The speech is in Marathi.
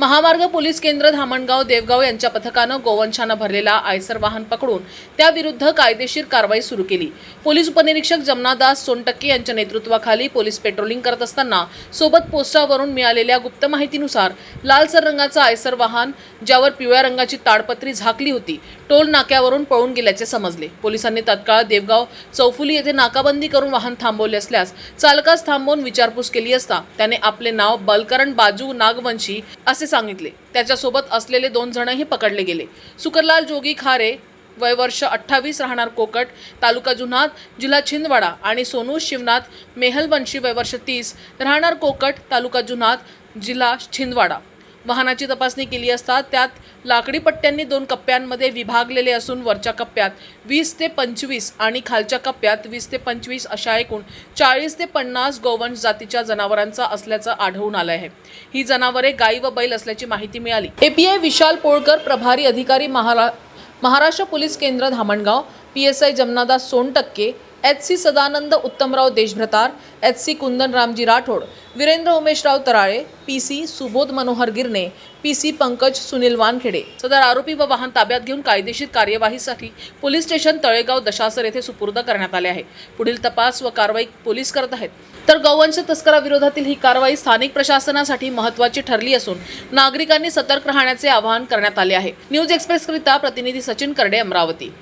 महामार्ग पोलीस केंद्र धामणगाव देवगाव यांच्या पथकानं गोवंशानं भरलेला आयसर वाहन पकडून त्याविरुद्ध कायदेशीर कारवाई सुरू केली. पोलीस उपनिरीक्षक जमनादास सोनटक्के यांच्या नेतृत्वाखाली पोलीस पेट्रोलिंग करत असताना सोबत पोस्टावरून मिळालेल्या गुप्त माहितीनुसार लालसर रंगाचं आयसर वाहन ज्यावर पिवळ्या रंगाची ताडपत्री झाकली होती टोल नाक्यावरून पळून गेल्याचे समजले. पोलिसांनी तत्काळ देवगाव चौफुली येथे नाकाबंदी करून वाहन थांबवले असल्यास चालकास थांबवून विचारपूस केली असता त्याने आपले नाव बलकरण बाजू नागवंशी असे सांगितले. त्याच्यासोबत असलेले दोन जणही पकडले गेले. सुकरलाल जोगी खारे वय वर्ष अठ्ठावीस राहणार कोकट तालुका जुन्हात जिल्हा छिंदवाडा आणि सोनू शिवनाथ मेहलवंशी वय वर्ष तीस राहणार कोकट तालुका जुन्हात जिल्हा छिंदवाडा. वाहनाची तपासणी केली असता त्यात लाकडी पट्ट्यांनी दोन कप्प्यांमध्ये विभागलेले असून वरच्या कप्प्यात वीस ते पंचवीस आणि खालच्या कप्प्यात वीस ते पंचवीस अशा एकूण चाळीस ते पन्नास गोवंश जातीच्या जनावरांचा असल्याचं आढळून आलं आहे. ही जनावरे गाई व बैल असल्याची माहिती मिळाली. एपीआय विशाल पोळकर प्रभारी अधिकारी महारा महाराष्ट्र पोलीस केंद्र Dhamangaon P S I Jamnadas Sontakke H C Sadanand Uttamrao Deshbhratar H C Kundan Ramji Rathod Virendra Umeshrao Tarale P C Subodh Manohar Girne P C Pankaj Sunil Wankhede. सदर आरोपी व वाहन ताब्यात घेऊन कायदेशीर कार्यवाहीसाठी पोलीस स्टेशन तळेगाव दशासर येथे सुपूर्द करण्यात आले आहे. पुढील तपास व कारवाई पोलीस करत आहेत. तर गौवंश तस्कराविरोधातील ही कारवाई स्थानिक प्रशासनासाठी महत्त्वाची ठरली असून नागरिकांनी सतर्क राहण्याचे आवाहन करण्यात आले आहे. न्यूज एक्सप्रेसकरिता प्रतिनिधी सचिन करडे अमरावती.